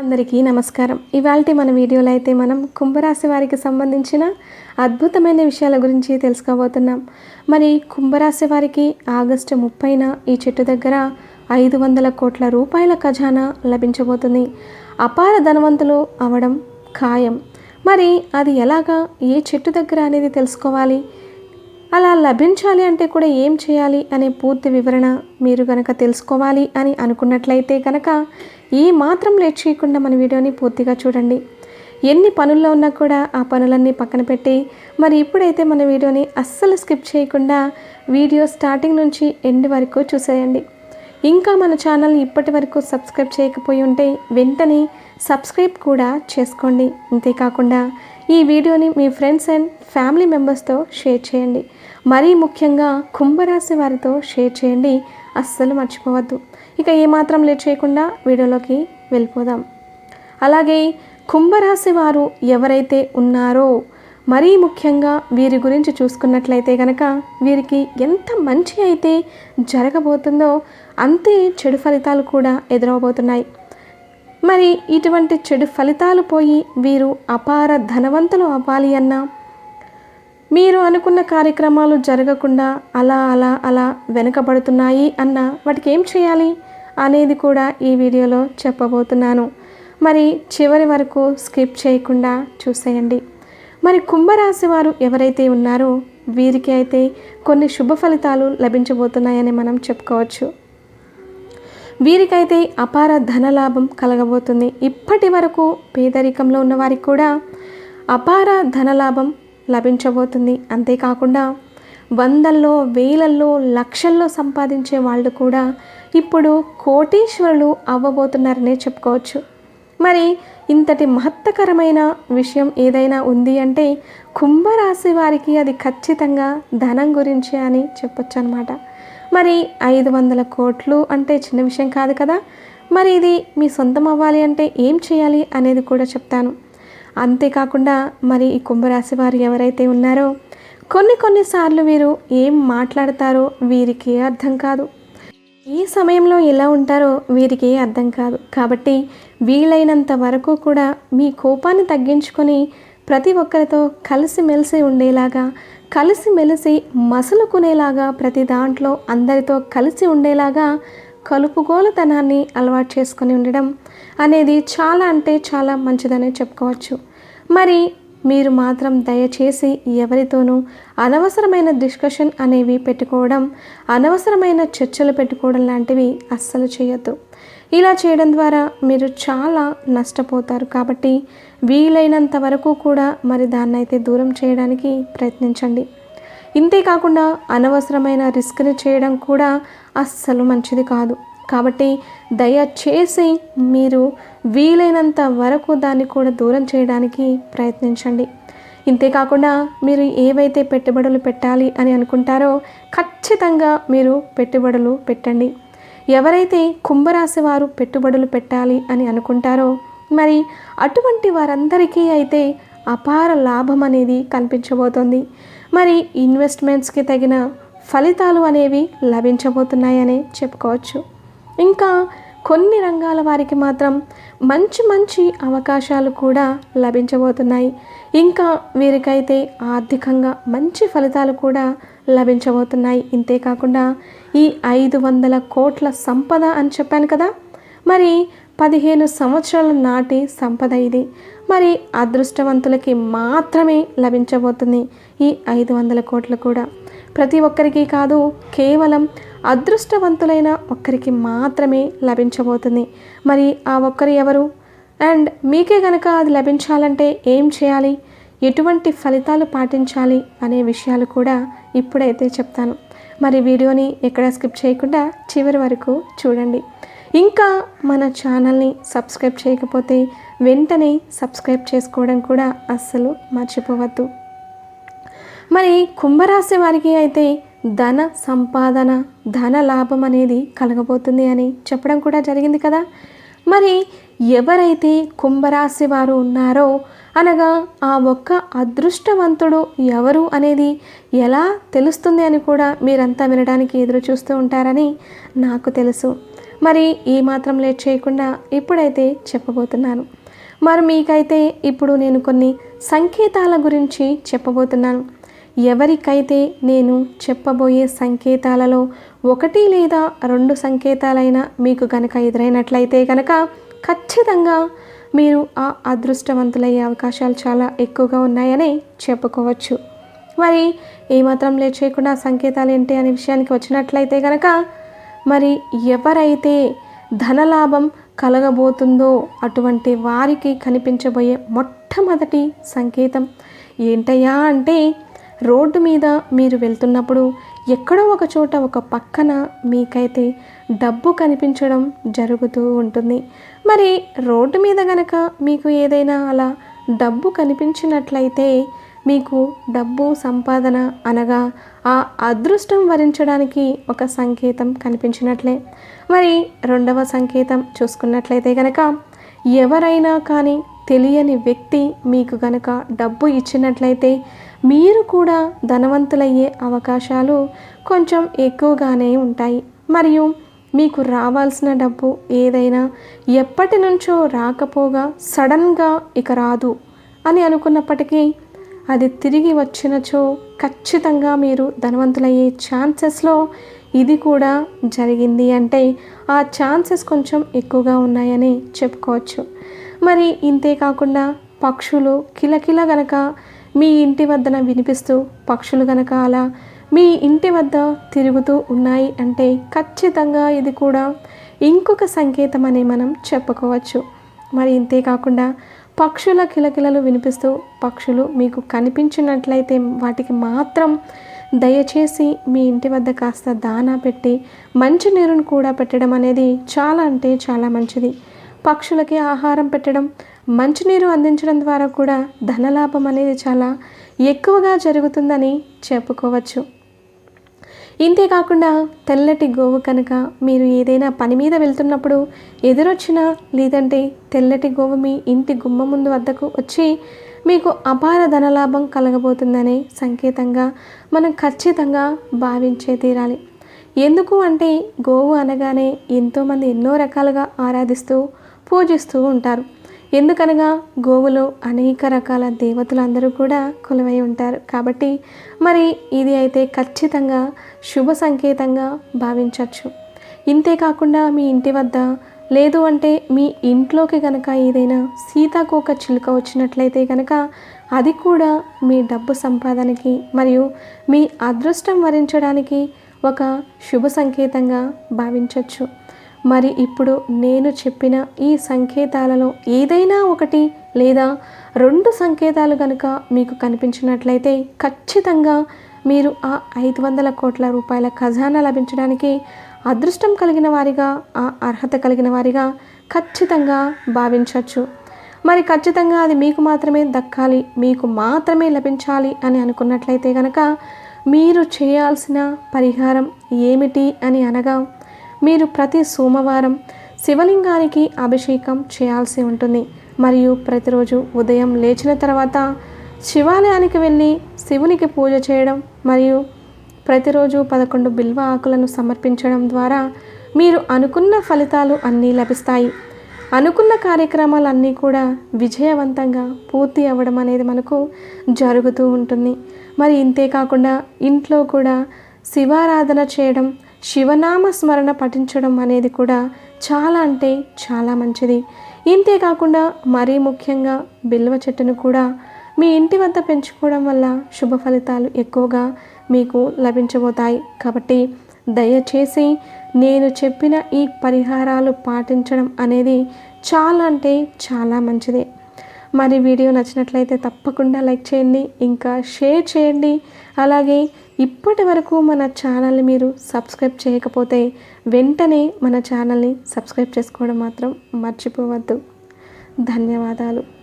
అందరికీ నమస్కారం. ఇవాళ మన వీడియోలో అయితే మనం కుంభరాశి వారికి సంబంధించిన అద్భుతమైన విషయాల గురించి తెలుసుకోబోతున్నాం. మరి కుంభరాశి వారికి ఆగస్టు ముప్పైన ఈ చెట్టు దగ్గర ఐదు వందల కోట్ల రూపాయల ఖజానా లభించబోతుంది. అపార ధనవంతులు అవడం ఖాయం. మరి అది ఎలాగా ఏ చెట్టు దగ్గర అనేది తెలుసుకోవాలి? అలా లభించాలి అంటే కూడా ఏం చేయాలి అనే పూర్తి వివరణ మీరు కనుక తెలుసుకోవాలి అని అనుకున్నట్లయితే కనుక ఈ మాత్రం లేట్ చేయకుండా మన వీడియోని పూర్తిగా చూడండి. ఎన్ని పనుల్లో ఉన్నా కూడా ఆ పనులన్నీ పక్కన పెట్టి మరి ఇప్పుడైతే మన వీడియోని అస్సలు స్కిప్ చేయకుండా వీడియో స్టార్టింగ్ నుంచి ఎండ్ వరకు చూసేయండి. ఇంకా మన ఛానల్ ఇప్పటి వరకు సబ్స్క్రైబ్ చేయకపోయి ఉంటే వెంటనే సబ్స్క్రైబ్ కూడా చేసుకోండి. అంతేకాకుండా ఈ వీడియోని మీ ఫ్రెండ్స్ అండ్ ఫ్యామిలీ మెంబర్స్తో షేర్ చేయండి. మరీ ముఖ్యంగా కుంభరాశి వారితో షేర్ చేయండి. అస్సలు మర్చిపోవద్దు. ఇక ఏమాత్రం లేట్ చేయకుండా వీడియోలోకి వెళ్ళిపోదాం. అలాగే కుంభరాశి వారు ఎవరైతే ఉన్నారో మరీ ముఖ్యంగా వీరి గురించి చూసుకున్నట్లయితే కనుక వీరికి ఎంత మంచి అయితే జరగబోతుందో అంతే చెడు ఫలితాలు కూడా ఎదురవబోతున్నాయి. మరి ఇటువంటి చెడు ఫలితాలు పోయి వీరు అపార ధనవంతులు అవ్వాలి అన్నా మీరు అనుకున్న కార్యక్రమాలు జరగకుండా అలా అలా అలా వెనుకబడుతున్నాయి అన్న వాటికి ఏం చేయాలి అనేది కూడా ఈ వీడియోలో చెప్పబోతున్నాను. మరి చివరి వరకు స్కిప్ చేయకుండా చూసేయండి. మరి కుంభరాశి వారు ఎవరైతే ఉన్నారో వీరికి అయితే కొన్ని శుభ ఫలితాలు లభించబోతున్నాయని మనం చెప్పుకోవచ్చు. వీరికైతే అపార ధనలాభం కలగబోతుంది. ఇప్పటి వరకు పేదరికంలో ఉన్న వారికి కూడా అపార ధనలాభం లభించబోతుంది. అంతేకాకుండా వందల్లో వేలల్లో లక్షల్లో సంపాదించే వాళ్ళు కూడా ఇప్పుడు కోటీశ్వరులు అవ్వబోతున్నారనే చెప్పుకోవచ్చు. మరి ఇంతటి మహత్తకరమైన విషయం ఏదైనా ఉంది అంటే కుంభరాశి వారికి అది ఖచ్చితంగా ధనం గురించి అని చెప్పొచ్చు అనమాట మరి ఐదు వందల కోట్లు అంటే చిన్న విషయం కాదు కదా? మరి ఇది మీ సొంతం అవ్వాలి అంటే ఏం చేయాలి అనేది కూడా చెప్తాను. అంతేకాకుండా మరి ఈ కుంభరాశి వారు ఎవరైతే ఉన్నారో కొన్ని కొన్నిసార్లు వీరు ఏం మాట్లాడతారో వీరికి అర్థం కాదు. ఈ సమయంలో ఎలా ఉంటారో వీరికి అర్థం కాదు. కాబట్టి వీలైనంత వరకు కూడా మీ కోపాన్ని తగ్గించుకొని ప్రతి ఒక్కరితో కలిసిమెలిసి ఉండేలాగా కలిసిమెలిసి మసులుకునేలాగా ప్రతి దాంట్లో అందరితో కలిసి ఉండేలాగా కలుపుగోలుతనాన్ని అలవాటు చేసుకొని ఉండడం అనేది చాలా అంటే చాలా మంచిదనే చెప్పుకోవచ్చు. మరి మీరు మాత్రం దయచేసి ఎవరితోనూ అనవసరమైన డిస్కషన్ అనేవి పెట్టుకోవడం అనవసరమైన చర్చలు పెట్టుకోవడం లాంటివి అస్సలు చేయొద్దు. ఇలా చేయడం ద్వారా మీరు చాలా నష్టపోతారు కాబట్టి వీలైనంత వరకు కూడా మరి దాన్నైతే దూరం చేయడానికి ప్రయత్నించండి. ఇంతేకాకుండా అనవసరమైన రిస్క్ని చేయడం కూడా అస్సలు మంచిది కాదు. కాబట్టి దయచేసి మీరు వీలైనంత వరకు దాన్ని కూడా దూరం చేయడానికి ప్రయత్నించండి. ఇంతేకాకుండా మీరు ఏవైతే పెట్టుబడులు పెట్టాలి అని అనుకుంటారో ఖచ్చితంగా మీరు పెట్టుబడులు పెట్టండి. ఎవరైతే కుంభరాశి వారు పెట్టుబడులు పెట్టాలి అని అనుకుంటారో మరి అటువంటి వారందరికీ అయితే అపార లాభం అనేది కనిపించబోతోంది. మరి ఇన్వెస్ట్మెంట్స్కి తగిన ఫలితాలు అనేవి లభించబోతున్నాయనే చెప్పుకోవచ్చు. ఇంకా కొన్ని రంగాల వారికి మాత్రం మంచి మంచి అవకాశాలు కూడా లభించబోతున్నాయి. ఇంకా వీరికైతే ఆర్థికంగా మంచి ఫలితాలు కూడా లభించబోతున్నాయి. ఇంతేకాకుండా ఈ ఐదు వందల కోట్ల సంపద అని చెప్పాను కదా? మరి పదిహేను సంవత్సరాల నాటి సంపద ఇది. మరి అదృష్టవంతులకి మాత్రమే లభించబోతుంది ఈ ఐదు వందల కోట్లు కూడా. ప్రతి ఒక్కరికి కాదు కేవలం అదృష్టవంతులైన ఒక్కరికి మాత్రమే లభించబోతుంది. మరి ఆ ఒక్కరు ఎవరు? అండ్ మీకే గనక అది లభించాలంటే ఏం చేయాలి? ఎటువంటి ఫలితాలు పాటించాలి అనే విషయాలు కూడా ఇప్పుడైతే చెప్తాను. మరి వీడియోని ఎక్కడ స్కిప్ చేయకుండా చివరి వరకు చూడండి. ఇంకా మన ఛానల్ని సబ్స్క్రైబ్ చేయకపోతే వెంటనే సబ్స్క్రైబ్ చేసుకోవడం కూడా అస్సలు మర్చిపోవద్దు. మరి కుంభరాశి వారికి అయితే ధన సంపాదన ధన లాభం అనేది కలగబోతుంది అని చెప్పడం కూడా జరిగింది కదా. మరి ఎవరైతే కుంభరాశి వారు ఉన్నారో అనగా ఆ ఒక్క అదృష్టవంతుడు ఎవరు అనేది ఎలా తెలుస్తుంది అని కూడా మీరంతా వినడానికి ఎదురు చూస్తూ ఉంటారని నాకు తెలుసు. మరి ఏమాత్రం లేట్ చేయకుండా ఇప్పుడైతే చెప్పబోతున్నాను. మరి మీకైతే ఇప్పుడు నేను కొన్ని సంకేతాల గురించి చెప్పబోతున్నాను. ఎవరికైతే నేను చెప్పబోయే సంకేతాలలో ఒకటి లేదా రెండు సంకేతాలైనా మీకు కనుక ఎదురైనట్లయితే కనుక ఖచ్చితంగా మీరు ఆ అదృష్టవంతులయ్యే అవకాశాలు చాలా ఎక్కువగా ఉన్నాయని చెప్పుకోవచ్చు. మరి ఏమాత్రం లేట్ చేయకుండా సంకేతాలు ఏంటి అనే విషయానికి వచ్చినట్లయితే కనుక మరి ఎవరైతే ధనలాభం కలగబోతుందో అటువంటి వారికి కనిపించబోయే మొట్టమొదటి సంకేతం ఏంటయ్యా అంటే రోడ్డు మీద మీరు వెళ్తున్నప్పుడు ఎక్కడో ఒక చోట ఒక పక్కన మీకైతే డబ్బు కనిపించడం జరుగుతూ ఉంటుంది. మరి రోడ్డు మీద గనక మీకు ఏదైనా అలా డబ్బు కనిపించినట్లయితే మీకు డబ్బు సంపాదన అనగా ఆ అదృష్టం వరించడానికి ఒక సంకేతం కనిపించినట్లే. మరి రెండవ సంకేతం చూసుకున్నట్లయితే కనుక ఎవరైనా కానీ తెలియని వ్యక్తి మీకు గనక డబ్బు ఇచ్చినట్లయితే మీరు కూడా ధనవంతులయ్యే అవకాశాలు కొంచెం ఎక్కువగానే ఉంటాయి. మరియు మీకు రావాల్సిన డబ్బు ఏదైనా ఎప్పటి నుంచో రాకపోగా సడన్గా ఇక రాదు అని అనుకున్నప్పటికీ అది తిరిగి వచ్చినచో ఖచ్చితంగా మీరు ధనవంతులయ్యే ఛాన్సెస్లో ఇది కూడా జరిగింది అంటే ఆ ఛాన్సెస్ కొంచెం ఎక్కువగా ఉన్నాయని చెప్పుకోవచ్చు. మరి ఇంతే కాకుండా పక్షులు కిలకిల గనక మీ ఇంటి వద్దన వినిపిస్తూ పక్షులు గనక అలా మీ ఇంటి వద్ద తిరుగుతూ ఉన్నాయి అంటే ఖచ్చితంగా ఇది కూడా ఇంకొక సంకేతం అని మనం చెప్పుకోవచ్చు. మరి ఇంతే కాకుండా పక్షుల కిలకిలలు వినిపిస్తూ పక్షులు మీకు కనిపించినట్లయితే వాటికి మాత్రం దయచేసి మీ ఇంటి వద్ద కాస్త దానా పెట్టి మంచి నీరును కూడా పెట్టడం అనేది చాలా అంటే చాలా మంచిది. పక్షులకి ఆహారం పెట్టడం మంచినీరు అందించడం ద్వారా కూడా ధనలాభం అనేది చాలా ఎక్కువగా జరుగుతుందని చెప్పుకోవచ్చు. ఇంతేకాకుండా తెల్లటి గోవు కనుక మీరు ఏదైనా పని మీద వెళ్తున్నప్పుడు ఎదురొచ్చినా లేదంటే తెల్లటి గోవు మీ ఇంటి గుమ్మ ముందు వద్దకు వచ్చి మీకు అపార ధనలాభం కలగబోతుందనే సంకేతంగా మనం ఖచ్చితంగా భావించే తీరాలి. ఎందుకు అంటే గోవు అనగానే ఎంతోమంది ఎన్నో రకాలుగా ఆరాధిస్తూ పూజిస్తూ ఉంటారు. ఎందుకనగా గోవులో అనేక రకాల దేవతలు అందరూ కూడా కొలువై ఉంటారు. కాబట్టి మరి ఇది అయితే ఖచ్చితంగా శుభ సంకేతంగా భావించవచ్చు. ఇంతేకాకుండా మీ ఇంటి వద్ద లేదు అంటే మీ ఇంట్లోకి కనుక ఏదైనా సీతాకోక చిలుక వచ్చినట్లయితే కనుక అది కూడా మీ డబ్బు సంపాదనకి మరియు మీ అదృష్టం వరించడానికి ఒక శుభ సంకేతంగా భావించవచ్చు. మరి ఇప్పుడు నేను చెప్పిన ఈ సంకేతాలలో ఏదైనా ఒకటి లేదా రెండు సంకేతాలు కనుక మీకు కనిపించినట్లయితే ఖచ్చితంగా మీరు ఆ ఐదు వందల కోట్ల రూపాయల ఖజానా లభించడానికి అదృష్టం కలిగిన వారిగా ఆ అర్హత కలిగిన వారిగా ఖచ్చితంగా భావించవచ్చు. మరి ఖచ్చితంగా అది మీకు మాత్రమే దక్కాలి మీకు మాత్రమే లభించాలి అని అనుకున్నట్లయితే కనుక మీరు చేయాల్సిన పరిహారం ఏమిటి అని అనగా మీరు ప్రతి సోమవారం శివలింగానికి అభిషేకం చేయాల్సి ఉంటుంది. మరియు ప్రతిరోజు ఉదయం లేచిన తర్వాత శివాలయానికి వెళ్ళి శివునికి పూజ చేయడం మరియు ప్రతిరోజు పదకొండు బిల్వ ఆకులను సమర్పించడం ద్వారా మీరు అనుకున్న ఫలితాలు అన్నీ లభిస్తాయి. అనుకున్న కార్యక్రమాలన్నీ కూడా విజయవంతంగా పూర్తి అవ్వడం అనేది మనకు జరుగుతూ ఉంటుంది. మరి ఇంతే కాకుండా ఇంట్లో కూడా శివారాధన చేయడం శివనామ స్మరణ పఠించడం అనేది కూడా చాలా అంటే చాలా మంచిది. ఇంతేకాకుండా మరీ ముఖ్యంగా బిల్వ చెట్టును కూడా మీ ఇంటి వద్ద పెంచుకోవడం వల్ల శుభ ఫలితాలు ఎక్కువగా మీకు లభించబోతాయి. కాబట్టి దయచేసి నేను చెప్పిన ఈ పరిహారాలు పాటించడం అనేది చాలా అంటే చాలా మంచిది. మరి వీడియో నచ్చినట్లయితే తప్పకుండా లైక్ చేయండి ఇంకా షేర్ చేయండి. అలాగే ఇప్పటి వరకు మన ఛానల్ని మీరు సబ్స్క్రైబ్ చేయకపోతే వెంటనే మన ఛానల్ని సబ్స్క్రైబ్ చేసుకోవడం మాత్రం మర్చిపోవద్దు. ధన్యవాదాలు.